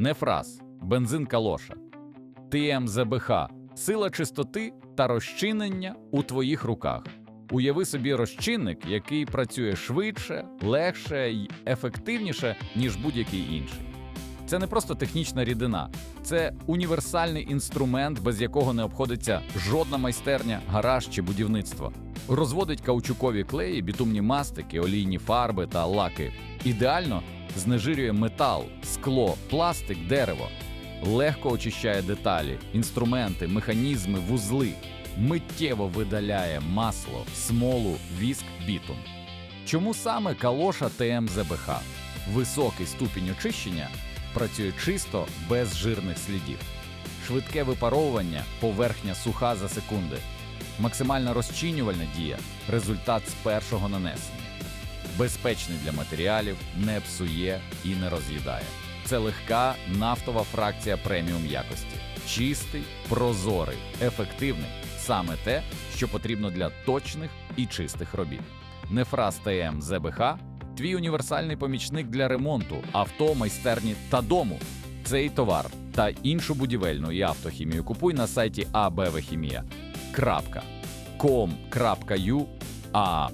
Нефраз, бензин калоша, ТМЗБХ, сила чистоти та розчинення у твоїх руках. Уяви собі розчинник, який працює швидше, легше й ефективніше, ніж будь-який інший. Це не просто технічна рідина, це універсальний інструмент, без якого не обходиться жодна майстерня, гараж чи будівництво. Розводить каучукові клеї, бітумні мастики, олійні фарби та лаки. Ідеально знежирює метал, скло, пластик, дерево. Легко очищає деталі, інструменти, механізми, вузли. Миттєво видаляє масло, смолу, віск, бітум. Чому саме калоша ТМЗБХ? Високий ступінь очищення працює чисто без жирних слідів. Швидке випаровування, поверхня суха за секунди. Максимальна розчинювальна дія результат з першого нанесення. Безпечний для матеріалів, не псує і не роз'їдає. Це легка нафтова фракція преміум якості. Чистий, прозорий, ефективний саме те, що потрібно для точних і чистих робіт. Нефраз ТМ ЗБХ твій універсальний помічник для ремонту авто, майстерні та дому. Цей товар та іншу будівельну і автохімію купуй на сайті abvchimia.com.ua,